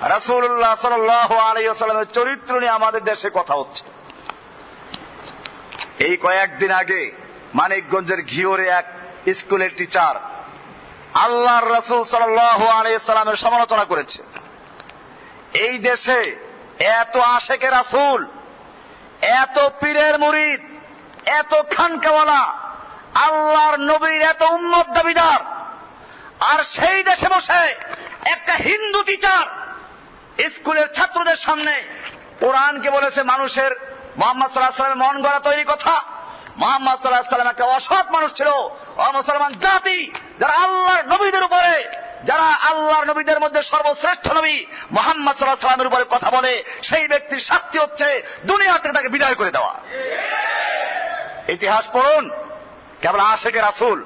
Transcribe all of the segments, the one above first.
রাসূলুল্লাহ সাল্লাল্লাহু আলাইহি চরিত্র নিয়ে আমাদের দেশে কথা হচ্ছে। এই কয়েকদিন আগে মানিকগঞ্জের ঘিওরে এক স্কুলের টিচার আল্লাহর রসুল আলাইহি সাল্লামের সমালোচনা করেছে। এই দেশে এত আশেকে রাসূল, এত পীরের মুরিদ, এত খানকাওয়ালা, আল্লাহর নবীর এত উম্মত দাবিদার, আর সেই দেশে বসে একটা হিন্দু টিচার স্কুলের ছাত্রদের সামনে কোরআনকে বলেছে মানুষের, মোহাম্মদ সাল্লাহ সাল্লামের মন গড়া তৈরি কথা। মোহাম্মদ সাল্লাহ সাল্লাম একটা অসৎ মানুষ ছিল অমুসলমান জাতি, যারা আল্লাহর নবীদের উপরে, যারা আল্লাহর নবীদের মধ্যে সর্বশ্রেষ্ঠ নবী মোহাম্মদ সাল্লাহ সাল্লামের উপরে কথা বলে, সেই ব্যক্তির শাস্তি হচ্ছে দুনিয়া থেকে তাকে বিদায় করে দেওয়া। ইতিহাস পড়ুন, কেবল আশেকে রাসুল।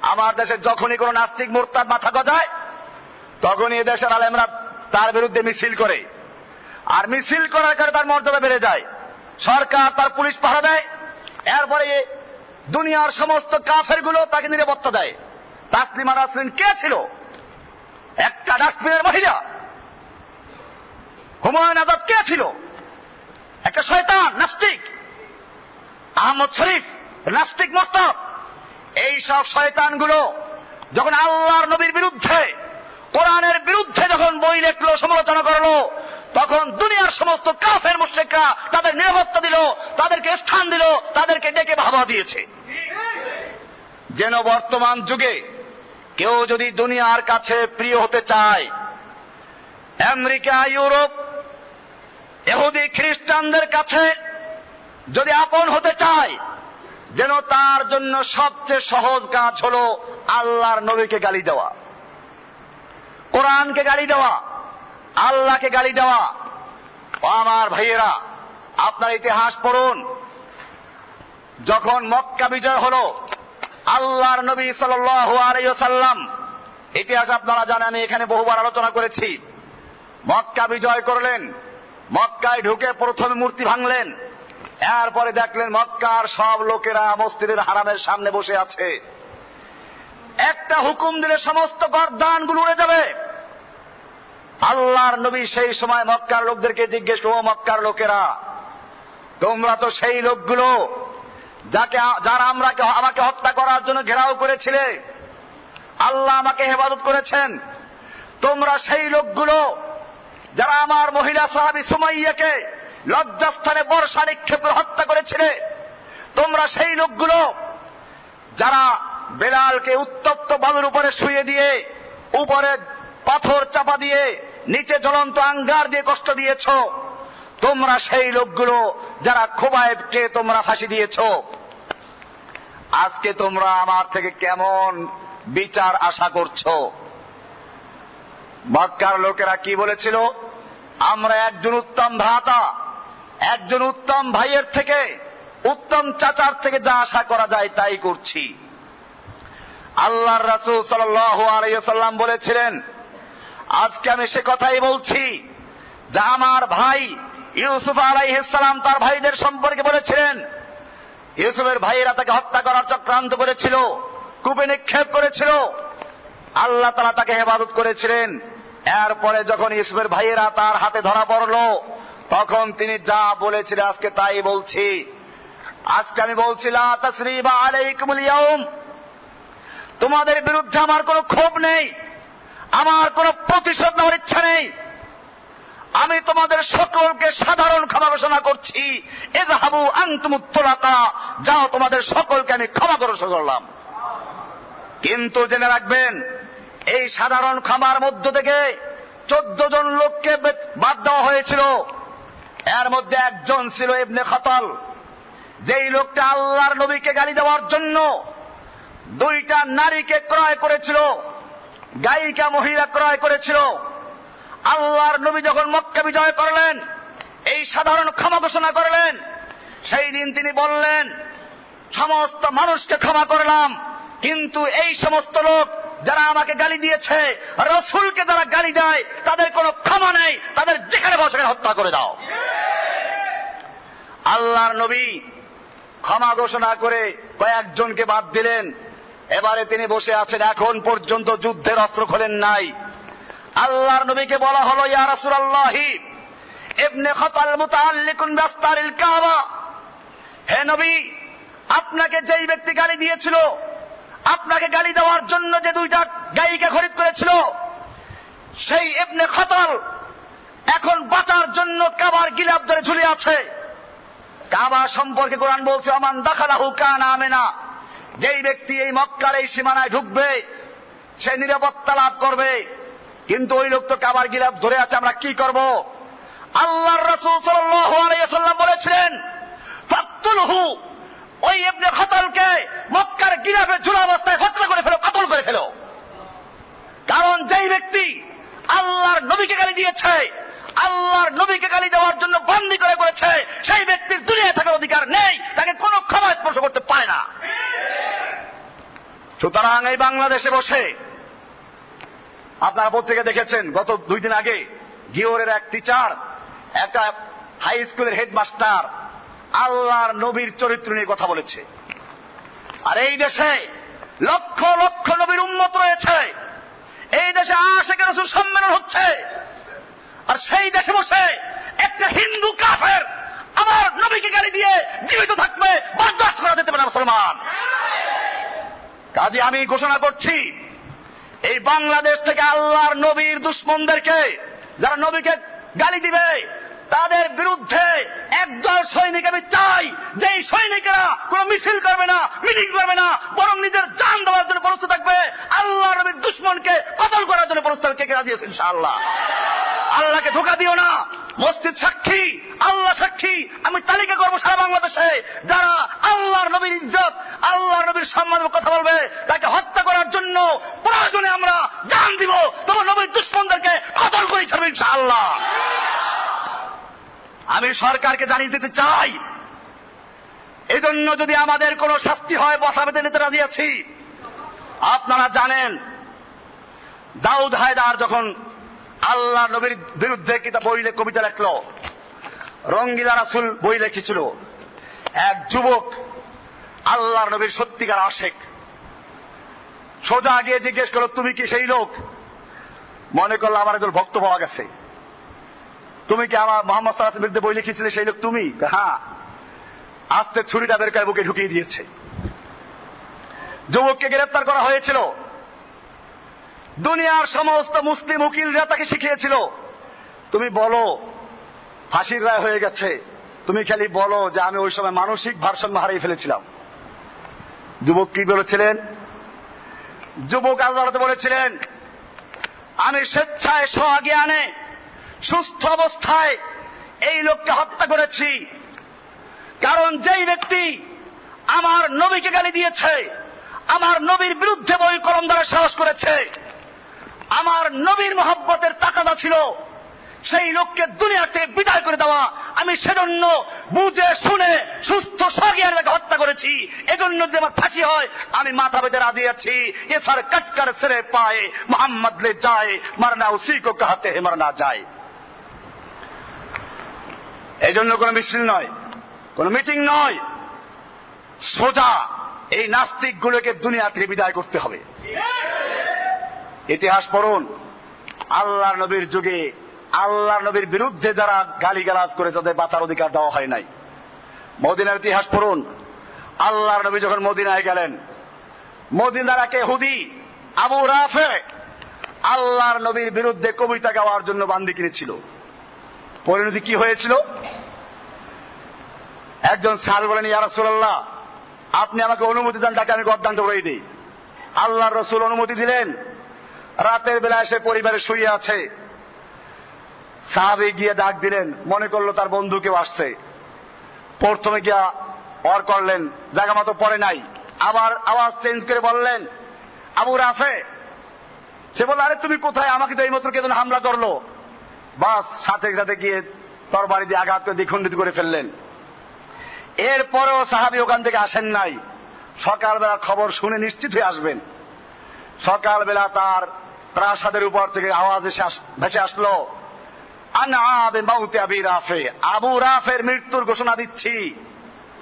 আমার দেশে যখনই কোন নাস্তিক মোরতাদ মাথা গজায়, তখনই দেশের আলেমরা তার বিরুদ্ধে মিছিল করে। আর মিছিল করার কারণে তার মর্যাদা বেড়ে যায়। সরকার তার পুলিশ পাহারা দেয়। এরপরে দুনিয়ার সমস্ত কাফেরগুলো তাকে নিরাপত্তা দেয়। তাসলিমা নাসরিন কে ছিল? একটা ডাস্টবিনের মহিলা। হুমায়ুন আজাদ কে ছিল? একটা শয়তান, নাস্তিক। আহমদ শরীফ, নাস্তিক মোস্তাব এই সব শয়তানগুলো যখন আল্লাহর নবীর বিরুদ্ধে কোরআনের বিরুদ্ধে যখন বই লেখলো, সমালোচনা করল, তখন দুনিয়ার সমস্ত কাফের মুশ্রিকরা তাদের নিরাপত্তা দিল, তাদেরকে স্থান দিল, তাদেরকে ডেকে ভাবা দিয়েছে। যেন বর্তমান যুগে কেউ যদি দুনিয়ার কাছে প্রিয় হতে চায়, আমেরিকা, ইউরোপ এহুদি খ্রিস্টানদের কাছে যদি আপন হতে চায়, যেন তার জন্য সবচেয়ে সহজ কাজ হল আল্লাহর নবীকে গালি দেওয়া। কোরআনকে গালি দেওয়া, আল্লাহকে গালি দেওয়া। আমার ভাইয়েরা, আপনার ইতিহাস পড়ুন। যখন মক্কা বিজয় হলো, আল্লাহর নবী সাল্লাম ইতিহাস আপনারা জানেন, আমি এখানে বহুবার আলোচনা করেছি। মক্কা বিজয় করলেন, মক্কায় ঢুকে প্রথমে মূর্তি ভাঙলেন, এরপরে দেখলেন মক্কার সব লোকেরা মসজিদের হারামের সামনে বসে আছে। একটা হুকুম দিলে সমস্ত গরদানগুলো উড়ে যাবে। আল্লাহর নবী সেই সময় মক্কার লোকদেরকে জিজ্ঞেস করব মক্কার লোকেরা, তোমরা তো সেই লোকগুলো যাকে যারা আমরা আমাকে হত্যা করার জন্য ঘেরাও করেছিলে। আল্লাহ আমাকে হেফাজত করেছেন। তোমরা সেই লোকগুলো যারা আমার মহিলা সাহাবি সুমাইয়াকে লজ্জাস্থানে বর্ষা নিক্ষেপ হত্যা করেছিলে, তোমরা সেই লোকগুলো যারা বেলালকে উত্তপ্ত বালুর উপরে শুয়ে দিয়ে, উপরে পাথর চাপা দিয়ে নিচে জ্বলন্ত আঙ্গার দিয়ে কষ্ট দিয়েছ। তোমরা সেই লোকগুলো যারা খোবায়েবকে তোমরা ফাঁসি দিয়েছ। আজকে তোমরা আমার থেকে কেমন বিচার আশা করছ? মক্কার লোকেরা কি বলেছিল? আমরা একজন উত্তম ভ্রাতা, একজন উত্তম ভাইয়ের থেকে, উত্তম চাচার থেকে যা আশা করা যায় তাই করছি। আল্লাহর রাসুল সাল্লাম বলেছিলেন আজকে আমি সে কথাই বলছি, যা আমার ভাই ইউসুফ আলাইসালাম তার ভাইদের সম্পর্কে বলেছিলেন। ইউসুফের ভাইয়েরা তাকে হত্যা করার চক্রান্ত করেছিল, কূপে নিক্ষেপ করেছিল। আল্লাহ তালা তাকে হেফাজত করেছিলেন। এরপরে যখন ইউসুফের ভাইয়েরা তার হাতে ধরা পড়ল, তখন তিনি যা বলেছিলেন আজকে তাই বলছি। আজকে আমি বলছিলাম তোমাদের বিরুদ্ধে আমার কোনো ক্ষোভ নেই। আমার কোনো প্রতিশোধ নেওয়ার ইচ্ছা নেই। আমি তোমাদের সকলকে সাধারণ ক্ষমা ঘোষণা করছি। এজাহাবু আন্তমুত্তলাতা যাও তোমাদের সকলকে আমি ক্ষমা ঘোষণা করলাম। কিন্তু জেনে রাখবেন, এই সাধারণ ক্ষমার মধ্য থেকে চোদ্দ জন লোককে বাদ দেওয়া হয়েছিল। এর মধ্যে একজন ছিল ইবনে খতল। যেই লোকটা আল্লাহর নবীকে গালি দেওয়ার জন্য দুইটা নারীকে ক্রয় করেছিল। গায়িকা মহিলা ক্রয় করেছিল। আল্লাহর নবী যখন মক্কা বিজয় করলেন, এই সাধারণ ক্ষমা ঘোষণা করলেন, সেই দিন তিনি বললেন, সমস্ত মানুষকে ক্ষমা করলাম, কিন্তু এই সমস্ত লোক যারা আমাকে গালি দিয়েছে, রসুলকে যারা গালি দেয়, তাদের কোনো ক্ষমা নেই, তাদের যেখানে বসে হত্যা করে দাও। আল্লাহর নবী ক্ষমা ঘোষণা করে কয়েকজনকে বাদ দিলেন। এবারে তিনি বসে আছেন, এখন পর্যন্ত যুদ্ধের অস্ত্র খোলেন নাই। আল্লাহর নবীকে বলা হলো, ইয়া রাসূলুল্লাহি, ইবনে খতাল মুতাআল্লিকুন বিআস্তারিল হে নবী, আপনাকে যেই ব্যক্তি গালি দিয়েছিল, আপনাকে গালি দেওয়ার জন্য যে দুইটা গায়িকা খরিদ করেছিল, সেই ইবনে খতাল এখন বাঁচার জন্য কাবার গিলাপ ধরে ঝুলে আছে। কাবা সম্পর্কে কোরআন বলছে আমান দাখালাহু কানা আমেনা। যেই ব্যক্তি এই মক্কার এই সীমানায় ঢুকবে, সে নিরাপত্তা লাভ করবে। কিন্তু ওই লোক তো কাবার গিলাপ ধরে আছে, আমরা কি করব? আল্লাহর রাসূল ওয়াসাল্লাম বলেছিলেন, ফাকতুলহু ওই ইবনে খতালকে মক্কার গিলাপে ঝুলা অবস্থায় হত্যা করে ফেলো, কতল করে ফেলো। কারণ যেই ব্যক্তি আল্লাহর নবীকে গালি দিয়েছে, আল্লাহর নবীকে গালি দেওয়ার জন্য বন্দি করে করেছে, সেই ব্যক্তির দুনিয়ায় থাকার অধিকার নেই তাকে কোনো ক্ষমা স্পর্শ করতে পারে না সুতরাং এই বাংলাদেশে বসে আপনারা পত্রিকা দেখেছেন, গত দুই দিন আগে গিওরের এক টিচার একটা হাই স্কুলের হেডমাস্টার আল্লাহর নবীর চরিত্র নিয়ে কথা বলেছে। আর এই দেশে লক্ষ লক্ষ নবীর উন্মত রয়েছে। এই দেশে আশেখ রসুল সম্মেলন হচ্ছে। আর সেই দেশে বসে একটা হিন্দু কাফের আমার নবীকে গালি দিয়ে জীবিত থাকবে বরদাস্ত করা যেতে পারে মুসলমান। কাজে আমি ঘোষণা করছি, এই বাংলাদেশ থেকে আল্লাহর নবীর দুশ্মনদেরকে, যারা নবীকে গালি দিবে, তাদের বিরুদ্ধে একদল সৈনিক আমি চাই যে সৈনিকেরা কোনো মিছিল করবে না, মিটিং করবে না, বরং নিজের জান দেওয়ার জন্য প্রস্তুত থাকবে আল্লাহ নবীর দুশ্মনকে কতল করার জন্য প্রস্তুত কে কে রাজি আছে, ইনশাআল্লাহ। আল্লাহকে ধোকা দিও না। মসজিদ সাক্ষী, আল্লাহ সাক্ষী। আমি তালিকা করব সারা বাংলাদেশে। যারা আল্লাহর নবীর ইজ্জত, আল্লাহর নবীর সম্মানের কথা বলবে, তাকে হত্যা করার জন্য প্রয়োজনে আমরা জান দিব। তোমার নবীর দুশ্মনদেরকে কতল করে ছাড়বে ইনশাআল্লাহ। আমি সরকারকে জানিয়ে দিতে চাই। এজন্য যদি আমাদের কোনো শাস্তি হয়, বসা বেঁধে নিতে রাজি আছি। আপনারা জানেন, দাউদ হায়দার যখন আল্লাহ নবীর বিরুদ্ধে কিতাব বই লে- কবিতা লেখল। রঙ্গিলা রাসুল বই লিখেছিল। এক যুবক আল্লাহর নবীর সত্যিকার আশেক। সোজা গিয়ে জিজ্ঞেস করল, তুমি কি সেই লোক? মনে করল, আমার একজন ভক্ত পাওয়া গেছে। তুমি কি আমার মোহাম্মদ সাল্লাহ বিরুদ্ধে বই লিখেছিলে সেই লোক তুমি? হ্যাঁ। আস্তে ছুরিটা বের করে বুকে ঢুকিয়ে দিয়েছে। যুবককে গ্রেফতার করা হয়েছিল। দুনিয়ার সমস্ত মুসলিম উকিলরা তাকে শিখিয়েছিল। তুমি বলো, ফাঁসির রায় হয়ে গেছে। তুমি খালি বলো যে আমি ওই সময় মানসিক ভারসাম্য হারিয়ে ফেলেছিলাম। যুবক কি বলেছিলেন? যুবক আদালতে বলেছিলেন, আমি স্বেচ্ছায় স্বজ্ঞানে সুস্থ অবস্থায় এই লোককে হত্যা করেছি। কারণ যেই ব্যক্তি আমার নবীকে গালি দিয়েছে, আমার নবীর বিরুদ্ধে বই কলম দ্বারা সাহস করেছে আমার নবীর মহব্বতের তাকাদা ছিল, সেই লোককে দুনিয়া থেকে বিদায় করে দেওয়া। আমি সেজন্য বুঝে, শুনে, সুস্থ, সগিয়ার তাকে হত্যা করেছি। এজন্য যদি আমার ফাঁসি হয়, আমি মাথা বেঁধে রাজি আছি। এ সার কটকর সেরে পায়ে মোহাম্মদ লে যায়, মারনা উসি কো কাহাতে হে মারনা যায়। এই জন্য কোনো মিছিল নয়, কোন মিটিং নয়। সোজা এই নাস্তিক গুলোকে দুনিয়া থেকে বিদায় করতে হবে। ইতিহাস পড়ুন। আল্লাহ নবীর যুগে আল্লাহ নবীর বিরুদ্ধে যারা গালিগালাজ করে তাদের বাঁচার অধিকার দেওয়া হয় নাই। মদিনার ইতিহাস পড়ুন। আল্লাহর নবী যখন মদিনায় গেলেন, মদিনার একে হুদি আবু রাফে, আল্লাহর নবীর বিরুদ্ধে কবিতা গাওয়ার জন্য বান্দি কিনেছিল। পরিণতি কি হয়েছিল? একজন সাল বলেন, ইয়া রাসূলুল্লাহ, আপনি আমাকে অনুমতি দেন, তাকে আমি গদ্দান্ত করে দিই। আল্লাহর রসুল অনুমতি দিলেন। রাতের বেলা এসে পরিবারে শুয়ে আছে। সাহাবে গিয়ে ডাক দিলেন, মনে করল তার বন্ধু কেউ আসছে। প্রথমে গিয়া অর করলেন জায়গা মতো পরে নাই। আবার আওয়াজ চেঞ্জ করে বললেন, আবু রাফে! সে বলল, আরে তুমি কোথায়? আমাকে তো এই মাত্র কেতন হামলা করল। বাস, সাথে সাথে গিয়ে তরবারি দিয়ে আঘাত করে দ্বিখণ্ডিত করে ফেললেন। এরপরেও সাহাবি ওখান থেকে আসেন নাই। সকালবেলা খবর শুনে নিশ্চিত হয়ে আসবেন। সকালবেলা তার প্রাসাদের উপর থেকে আওয়াজ এসে ভেসে আসলো আবি রাফে, আবু রাফের মৃত্যুর ঘোষণা দিচ্ছি।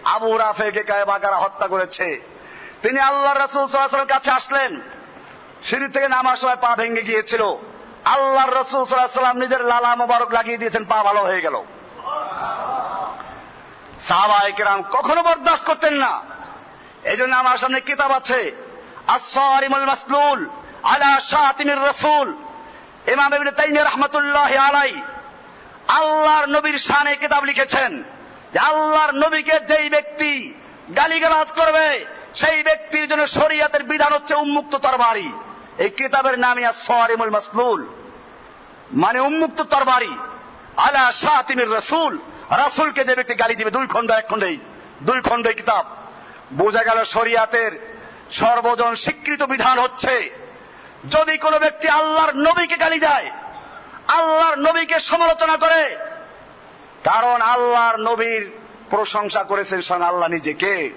আবু রাফেকে কায়বাকারা হত্যা করেছে। তিনি আল্লাহ রাসূল ওয়াসাল্লামের কাছে আসলেন। সিঁড়ি থেকে নামার সময় পা ভেঙে গিয়েছিল। আল্লাহ রসুল সাল্লাম নিজের লালা মোবারক লাগিয়ে দিয়েছেন, পা ভালো হয়ে গেল। সাহাবায়ে কেরাম কখনো বরদাস্ত করতেন না। এই জন্য আমার সামনে কিতাব আছে, আসসারিমুল মাসলুল। আলা শাতিমির রসুল। ইমাম তাইমিয়া রাহমাতুল্লাহি আলাই আল্লাহর নবীর শানে কিতাব লিখেছেন যে আল্লাহর নবীকে যেই ব্যক্তি গালিগালাজ করবে, সেই ব্যক্তির জন্য শরিয়াতের বিধান হচ্ছে উন্মুক্ত তরবারি। এই কিতাবের নামই আসসারিমুল মাসলুল। মানে উন্মুক্ত তরবারি। আলা শাতিমির রসুল। রাসূলকে যে ব্যক্তি গালি দিবে, দুই খণ্ড, এক খণ্ডেই। দুই খণ্ড কিতাব। বোঝা গেল শরিয়াতের সর্বজন স্বীকৃত বিধান হচ্ছে যদি কোনো ব্যক্তি আল্লাহর নবীকে গালি দেয়, আল্লাহর নবীকে সমালোচনা করে, কারণ আল্লাহর নবীর প্রশংসা করেছেন স্বয়ং আল্লাহ নিজেকে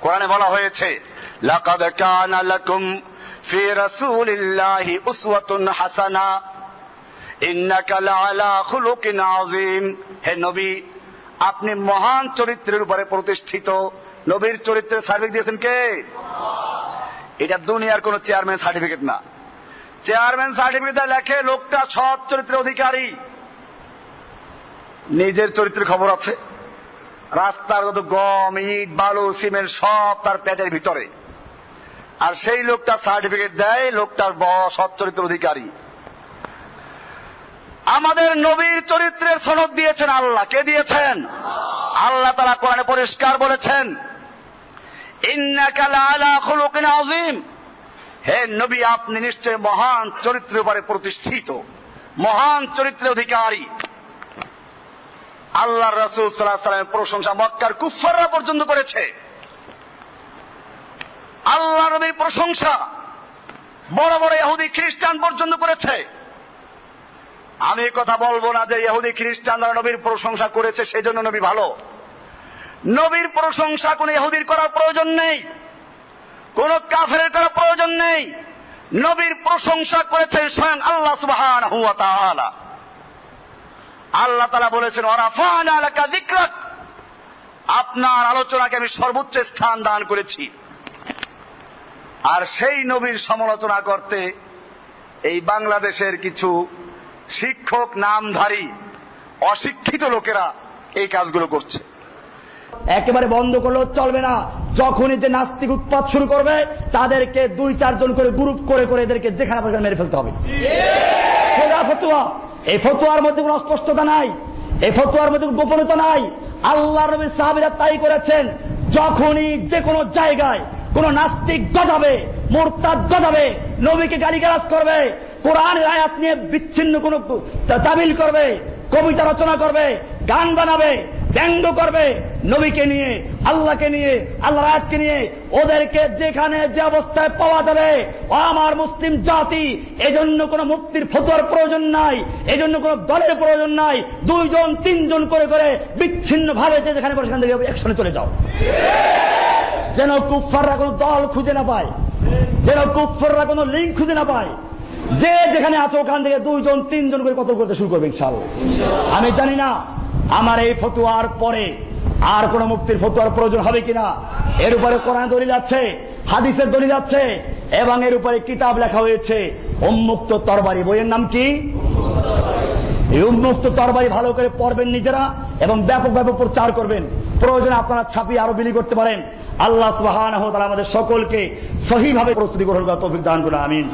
কোরআনে বলা হয়েছে, লাকাদ কানা লাকুম ফি রাসূলিল্লাহি উসওয়াতুন হাসানা, ইন্নাকা লাআলা খুলুকিন আযীম। হে নবী, আপনি মহান চরিত্রের উপরে প্রতিষ্ঠিত, নবীর চরিত্রের সার্ভিস দিয়েছেন কে? এটা দুনিয়ার কোন চেয়ারম্যান সার্টিফিকেট না। চেয়ারম্যান সার্টিফিকেট লেখে লোকটা সৎ চরিত্রের অধিকারী। নিজের চরিত্রের খবর আছে। রাস্তার কত গম, ইট, বালু, সিমেন্ট সব তার পেটের ভিতরে। আর সেই লোকটা সার্টিফিকেট দেয়, লোকটার সৎ চরিত্রের অধিকারী। আমাদের নবীর চরিত্রের সনদ দিয়েছেন আল্লাহ। কে দিয়েছেন? আল্লাহ তারা কোরআনে পরিষ্কার বলেছেন হে নবী, আপনি নিশ্চয় মহান চরিত্রের উপরে প্রতিষ্ঠিত। মহান চরিত্রের অধিকারী। আল্লাহ রসুল সাল্লাহ সাল্লামের প্রশংসা মক্কার কুফাররা পর্যন্ত করেছে। আল্লাহ নবীর প্রশংসা বড় বড় ইহুদি খ্রিস্টান পর্যন্ত করেছে। আমি কথা বলব না যে ইহুদি খ্রিস্টানরা নবীর প্রশংসা করেছে সেই জন্য নবী ভালো। নবীর প্রশংসা কোন ইহুদির করার প্রয়োজন নেই। কোন কাফের করার প্রয়োজন নেই। নবীর প্রশংসা করেছেন স্বয়ং আল্লাহ তাআলা। আল্লাহ তাআলা বলেছেন, ওয়ারাফানা আলাকা যিকরাক। আপনার আলোচনাকে আমি সর্বোচ্চ স্থান দান করেছি। আর সেই নবীর সমালোচনা করতে এই বাংলাদেশের কিছু শিক্ষক, নামধারী, অশিক্ষিত লোকেরা এই কাজগুলো করছে। একেবারে বন্ধ করলেও চলবে না। যখনই যে নাস্তিক উৎপাদ শুরু করবে, তাদেরকে দুই, চারজন করে গ্রুপ করে করে এদেরকে যেখানে পারে মেরে ফেলতে হবে। ফতুয়া! এই ফতুয়ার মধ্যে কোনো অস্পষ্টতা নাই। এই ফতুয়ার মধ্যে কোনো গোপনতা নাই। আল্লাহ নবীর সাহাবিরা তাই করেছেন। যখনই যে কোনো জায়গায় কোন নাস্তিক গজাবে, মোরতাদ গজাবে, নবীকে গালিগালাজ করবে, কোরআনের আয়াত নিয়ে বিচ্ছিন্ন কোন তামিল করবে, কবিতা রচনা করবে, গান বানাবে ব্যঙ্গ করবে নবীকে নিয়ে, আল্লাহকে নিয়ে, আল্লাহ আয়াতকে নিয়ে। ওদেরকে যেখানে যে অবস্থায় পাওয়া যাবে আমার মুসলিম জাতি, এজন্য কোনো মুক্তির ফতোয়ার প্রয়োজন নাই, এজন্য কোনো দলের প্রয়োজন নাই। দুইজন, তিনজন করে করে বিচ্ছিন্ন ভাবে যে যেখানে পারে সেখান থেকে একসঙ্গে চলে যাও। যেন কুফাররা কোনো দল খুঁজে না পায়, যেন কুফাররা কোনো লিঙ্ক খুঁজে না পায়। যে যেখানে আছে ওখান থেকে দুইজন, তিনজন করে কত করতে শুরু করবে ইনশাআল্লাহ। আমি জানি না আমার এই ফতুয়ার পরে আর কোন মুক্তির ফতুয়ার প্রয়োজন হবে কিনা? এর উপরে কোরআন দলিল আছে, হাদিসের দলিল আছে, এবং এর উপরে কিতাব লেখা হয়েছে, উন্মুক্ত তরবারি। বইয়ের নাম কি? এই উন্মুক্ত তরবারি ভালো করে পড়বেন নিজেরা এবং ব্যাপকভাবে প্রচার করবেন। প্রয়োজনে আপনারা ছাপিয়ে আরও বিলি করতে পারেন। আল্লাহ তাআলা আমাদের সকলকে সহিভাবে প্রস্তুতি গ্রহণ করার তৌফিক দান করুন, আমিন।